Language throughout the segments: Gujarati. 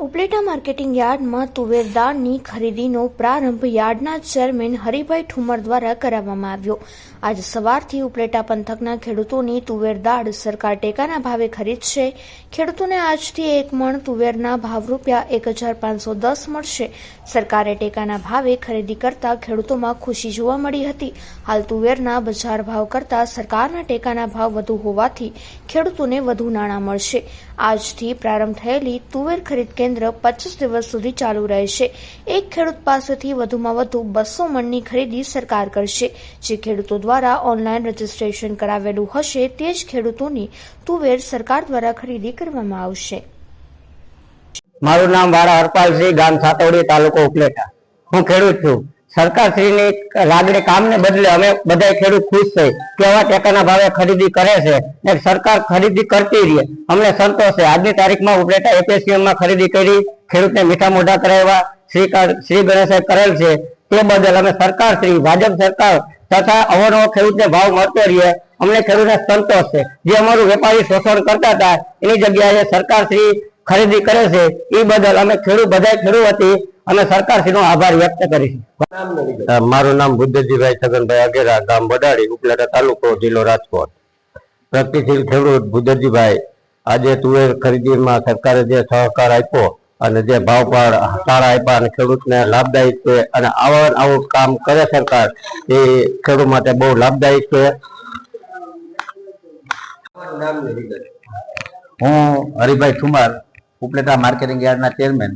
ઉપલેટા માર્કેટિંગ યાર્ડમાં તુવેર દાળની ખરીદીનો પ્રારંભ યાર્ડના ચેરમેન હરિભાઈ ઠુમર દ્વારા કરાવવામાં આવ્યો. આજ સવારથી ઉપલેટા પંથકના ખેડૂતોની તુવેર દાળ સરકાર ટેકાના ભાવે ખરીદશે. ખેડૂતોને આજથી એક મણ તુવેરના ભાવ રૂપિયા એક હજાર પાંચસો દસ મળશે. સરકારે ટેકાના ભાવે ખરીદી કરતા ખેડૂતોમાં ખુશી જોવા મળી હતી. હાલ તુવેરના બજાર ભાવ કરતા સરકારના ટેકાના ભાવ વધુ હોવાથી ખેડૂતોને વધુ નાણાં મળશે. આજથી પ્રારંભ થયેલી તુવેર ખરીદ કેન્દ્ર પચીસ દિવસ સુધી ચાલુ રહેશે. એક ખેડૂત પાસેથી વધુમાં વધુ બસો મણની ખરીદી સરકાર કરશે. જે ખેડૂતો દ્વારા ઓનલાઈન રજીસ્ટ્રેશન કરાવેલું હશે તે જ ખેડૂતોની તુવેર સરકાર દ્વારા ખરીદી કરવામાં આવશે. મારું નામ વાળા હરપાલસિંહ ગામ સાતોડી તાલુકો ઉપલેટા. હું ખેડૂત છું. સરકારશ્રીની લાગણી કામને બદલે અમે બધા ખેડૂત ખુશ થઈ કે આવા ટેકાના ભાવે ખરીદી કરે છે ને સરકાર ખરીદી કરતી રહે અમને સંતોષ છે. આજની તારીખમાં ઉપલેટા એપીએસસીએમમાં ખરીદી કરી, ખેડૂતને મીઠા મોઢા કરાવ્યા. શ્રી શ્રી ગણેશે કરેલ છે. તે બદલ અમે સરકાર શ્રી ભાજપ સરકાર તથા અવારનવાર ખેડૂતને ભાવ મળતો રહે અમને ખેડૂતને સંતોષ છે. જે અમારું વેપારી શોષણ કરતા હતા, એની જગ્યાએ સરકાર શ્રી ખરીદી કરે છે એ બદલ અમે ખેડૂત બધા ખેડૂત અમે સરકારશ્રીનો આભાર વ્યક્ત કરીશું. મારું નામ બુદ્ધજીભાઈ છગનભાઈ અગેરા ગામ બડાડી ઉપલેટા તાલુકો જિલ્લો રાજકોટ. પ્રગતિશીલ ખેડૂત બુદ્ધજીભાઈ આજે તુવેર ખરીદીમાં સરકારે જે સહકાર આપ્યો અને જે ભાવ પણ સારા આપ્યા અને ખેડૂતને લાભદાયી છે અને આવા આવું કામ કરે સરકાર એ ખેડૂત માટે બહુ લાભદાયી છે. હું હરિભાઈ ઠુમાર ઉપલેટા માર્કેટિંગ યાર્ડના ચેરમેન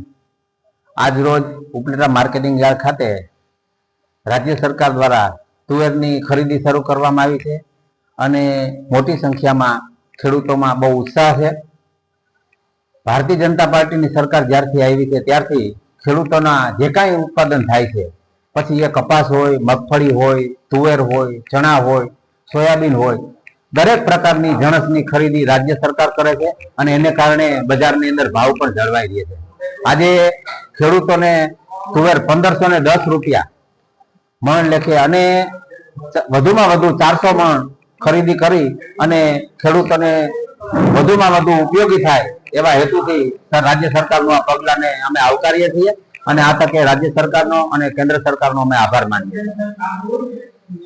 આજરોજ ઉપલેટા માર્કેટિંગ યાર્ડ ખાતે રાજ્ય સરકાર દ્વારા તુવેરની ખરીદી શરૂ કરવામાં આવી છે અને મોટી સંખ્યામાં ખેડૂતોમાં બહુ ઉત્સાહ છે. ભારતીય જનતા પાર્ટીની સરકાર જ્યારથી આવી છે ત્યારથી ખેડૂતોના જે કાંઈ ઉત્પાદન થાય છે, પછી એ કપાસ હોય, મગફળી હોય, તુવેર હોય, ચણા હોય, સોયાબીન હોય દરેક પ્રકારની જણસની ખરીદી રાજ્ય સરકાર કરે છે અને એને કારણે બજારની અંદર ભાવ પણ જળવાઈ રહે છે. આજે ખેડૂતોને તુવેર પંદરસો ને દસ રૂપિયા મણ લેખે અને વધુમાં વધુ ચારસો મણ ખરીદી કરી અને ખેડૂતોને વધુમાં વધુ ઉપયોગી થાય એવા હેતુથી રાજ્ય સરકારનું આ પગલાને અમે આવકારીએ છીએ અને આ તકે રાજ્ય સરકારનો અને કેન્દ્ર સરકારનો અમે આભાર માનીએ છીએ.